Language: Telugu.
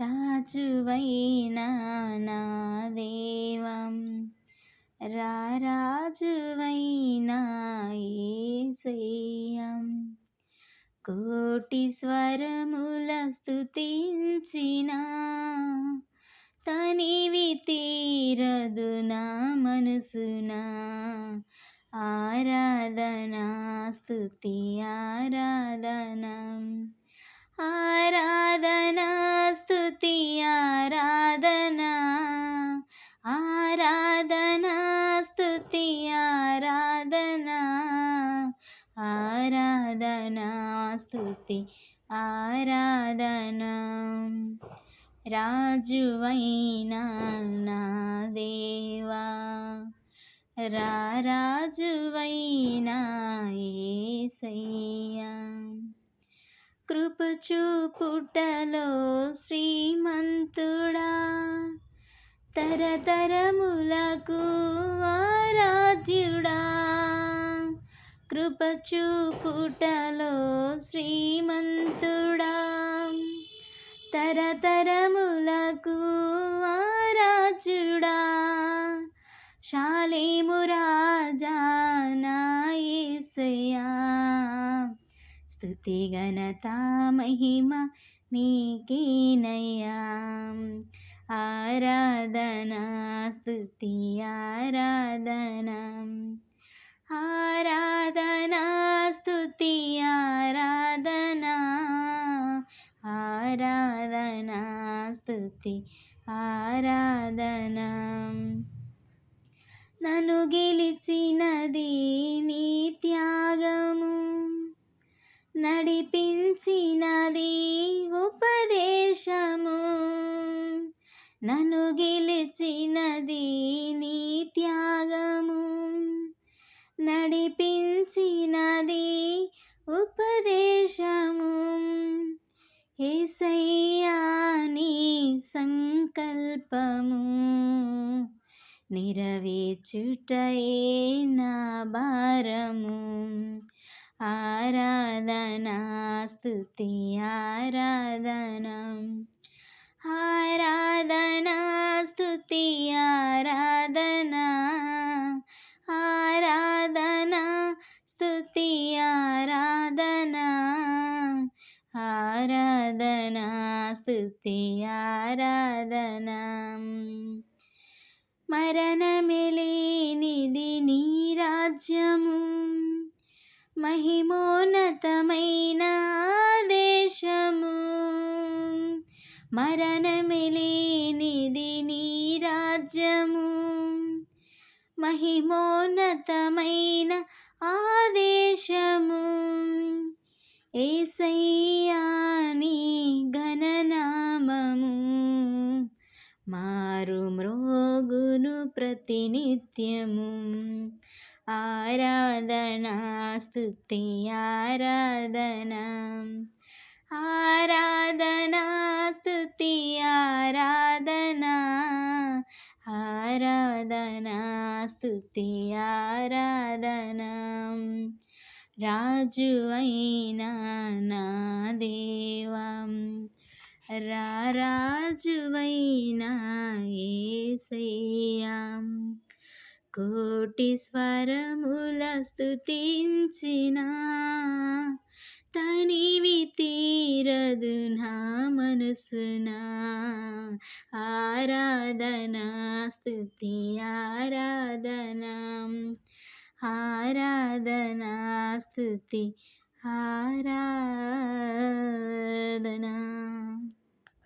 రాజువైనా నా దేవం. రారాజువైనా ఏసేయం కోటి స్వరముల స్థుతించిన తనివి తీరదు నా మనసున. ఆరాధనా స్థుతి ఆరా ఆరాధనా స్థుతి ఆరాధన. రాజువైనా నా దేవా రారాజువైనా ఏసయ్యా. కృపచూపుటలో శ్రీమంతుడా తరతరములకు ఆరాధ్యుడా. కృపచూపుటలో శ్రీమంతుడా. తరతరములకు ఆరాధ్యుడా. శాలేము రాజా నాయసయా స్థుతి ఘనత మహిమ నీకేనయ్యా. ఆరాధనా స్థుతి ఆరాధనా. స్థుతి ఆరాధనా ఆరాధనా స్థుతి ఆరాధనా. నన్ను గెలిచినది నీ త్యాగము నడిపించినది ఉపదేశము. నన్ను గెలిచినది నీ త్యాగము నడిపించినది ఉపదేశము. ఏసయ్యాని సంకల్పము నెరవేర్చుటయే నా భారము. ఆరాధనా స్థుతి ఆరాధన. ఆరాధనా స్థుతి ఆరాధనా. మరణమిలేనిది నీ రాజ్యము. మహిమోన్నతమైన దేశము. మరణమిలేనిది నీ రాజ్యము. మహిమోన్నతమైన ఆదేశము ఏసయ్యాని ఘననామము. మారు మ్రోగును ప్రతినిత్యము. ఆరాధనా స్థుతి ఆరాధనా. ఆరాధనా స్థుతి ఆరాధన. ఆరాధనా స్థుతి ఆరాధనా. రాజు అయినా నా దేవం. రారాజువైనా ఏసయ్యాం. కోటి స్వరముల స్థుతించిన తనివి తీరదు నా మనసునా. ఆరాధనా స్థుతి ఆరాధనా. ఆరాధనా స్థుతి ఆరాధనా